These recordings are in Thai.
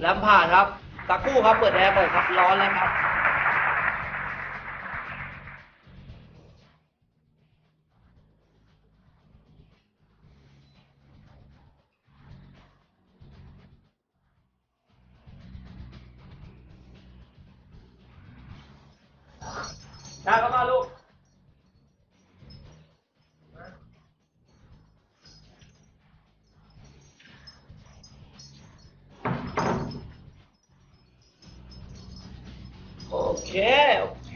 แลมผ่านครับสักครู่ครับเปิดแอร์ก่อนครับร้อนแล้วครับได้เข้ามาลูก โอเคโอเค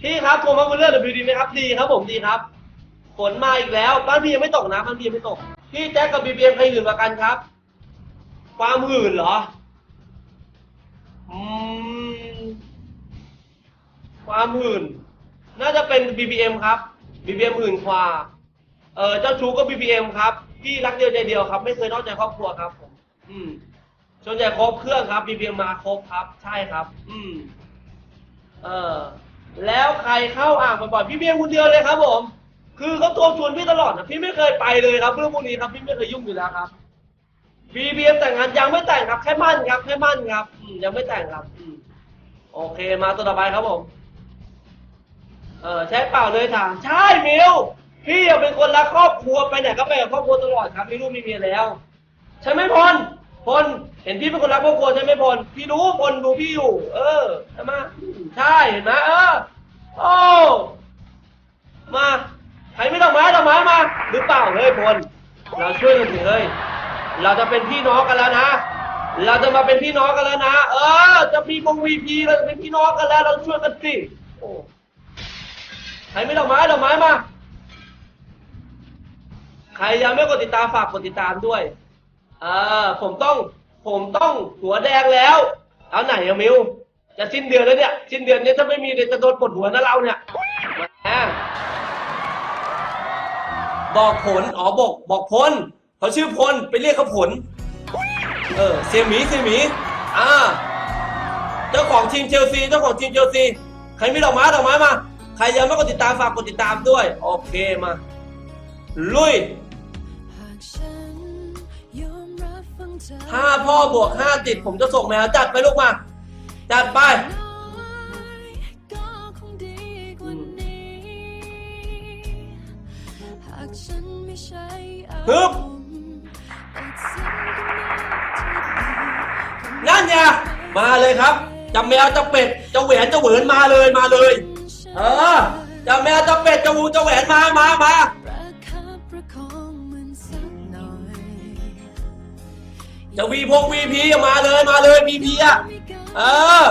พี่ครับผมมาเรื่อง W ดีไหมครับ ดีครับผมดีครับ ฝนมาอีกแล้ว บ้านพี่ยังไม่ตกนะ บ้านพี่ยังไม่ตก พี่แจ็คกับ BBM ใครหื่นกว่ากันครับ ความหื่นเหรอ อืม ความหื่น น่าจะเป็น BBM ครับ BBM หื่นกว่า เออเจ้าชู้ก็ BBM ครับ พี่รักเดียวใจเดียวครับ ไม่เคยนอกใจครอบครัวครับผม อืม ส่วนใหญ่ครบเครื่องครับ BBM มาครบครับ ใช่ครับ อืม เออ แล้วใครเข้าอ่างบ่อยๆพี่เบียงคนเดียวเลยครับผม คือเขาตัวชวนพี่ตลอดนะพี่ไม่เคยไปเลยครับเรื่องพวกนี้ครับ พี่ไม่เคยยุ่งอยู่แล้วครับบีบีเอ็มแต่งงานยังไม่แต่งครับ แค่มั่นครับ แค่มั่นครับอืมยังไม่แต่งครับ อืม โอเค มาตัวต่อไปครับผม เออใช้เปล่าเลยถามใช่มิวพี่เป็นคนรักครอบครัวไปไหนก็ไปกับครอบครัวตลอดครับมีลูกมีเมียแล้ว ใช่ไหมพล พลเห็นพี่เป็นคนรักครอบครัวใช่ไหมพลพี่รู้พลดูพี่อยู่ เออใช่ไหมใช่เห็นไหมเออโอ้มาใครไม่ดอกไม้ดอกไม้มา หรือเปล่าเฮ้ยพลเราช่วยกันสิเฮ้ยเราจะเป็นพี่น้องกันแล้วนะ เราจะมาเป็นพี่น้องกันแล้วนะ เออ จะมีวงวีพีเราจะเป็นพี่น้องกันแล้ว เราช่วยกันสิโอ้ใครไม่ดอกไม้ดอกไม้มา ใครยังไม่กดติดตามฝากกดติดตามด้วย ออผมต้อง ผมต้องหัวแดงแล้ว เอาไหนอะมิว จะสิ้นเดือนแล้วเนี่ย สิ้นเดือนนี้ถ้าไม่มีเดี๋ยวจะโดนปลดหัวนะเราเนี่ยแหมบอกผล อ๋อบอกบอกพลเขาชื่อพลไปเรียกเขาผล เออเสียหมีเสียหมี อ่า เจ้าของทีมเชลซีเจ้าของทีมเชลซี ใครมีดอกไม้ดอกไม้มา ใครยังไม่กดติดตามฝากกดติดตามด้วย โอเคมา ลุย รับฟังเธอถ้าพ่อบวกห้าติดผมจะส่งแมวจัดไปลูกมา จัดไปน้อยก็คงดีกว่านี้หากฉันไม่ใช่อาฮึรบมณ์แต่สิ่งที่น่าจะดีนั่นไงมาเลยครับจะแมวจะเป็ดจะแหวนจะเหวินมาเลยมาเลย เออจะแมวจะเป็ดจะวูจะแหวนมามามา จะวีพงวีพีมาเลยมาเลยพีพีอะเออ